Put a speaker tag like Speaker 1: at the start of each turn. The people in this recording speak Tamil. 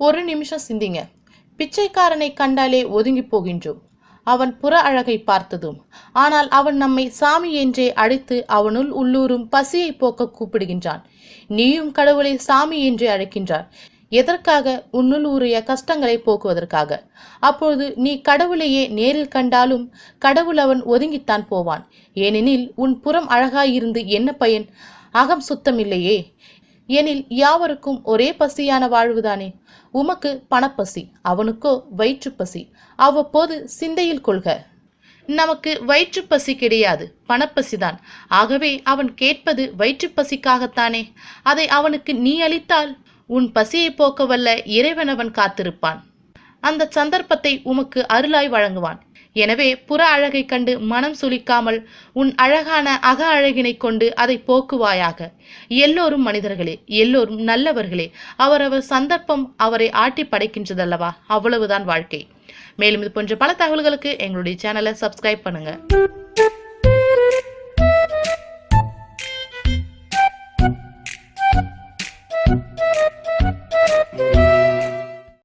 Speaker 1: ஒரு நிமிஷம் சிந்திங்க. பிச்சைக்காரனை கண்டாலே ஒதுங்கி போகின்றோம். அவன் புற அழகை பார்த்ததும் ஆனால் அவன் நம்மை சாமி என்றே அழைத்து அவனுள் உள்ளூரும் பசியை போக்க கூப்பிடுகின்றான். நீயும் கடவுளை சாமி என்றே அழைக்கின்றார். எதற்காக? உன்னுள் உரிய கஷ்டங்களை போக்குவதற்காக. அப்பொழுது நீ கடவுளையே நேரில் கண்டாலும் கடவுள் அவன் ஒதுங்கித்தான் போவான். ஏனெனில் உன் புறம் அழகாயிருந்து என்ன பயன்? அகம் சுத்தமில்லையே எனில் யாவருக்கும் ஒரே பசியான வாழ்வுதானே? உமக்கு பணப்பசி அவனுக்கோ வயிற்றுப்பசி. அவ்வப்போது சிந்தையில் கொள்க. நமக்கு வயிற்றுப்பசி கிடையாது பணப்பசிதான். ஆகவே அவன் கேட்பது வயிற்றுப்பசிக்காகத்தானே? அதை அவனுக்கு நீ அளித்தால் உன் பசியை போக்க வல்ல இறைவன் அவன் காத்திருப்பான். அந்த சந்தர்ப்பத்தை உமக்கு அருளாய் வழங்குவான். எனவே புற அழகை கண்டு மனம் சுளிக்காமல் உன் அழகான அக அழகினை கொண்டு அதை போக்குவாயாக. எல்லோரும் மனிதர்களே எல்லோரும் நல்லவர்களே அவரவர் சந்தர்ப்பம் அவரை ஆட்டி படைக்கின்றதல்லவா? அவ்வளவுதான் வாழ்க்கை. மேலும் இது போன்ற பல தகவல்களுக்கு எங்களுடைய சேனலை சப்ஸ்கிரைப் பண்ணுங்க.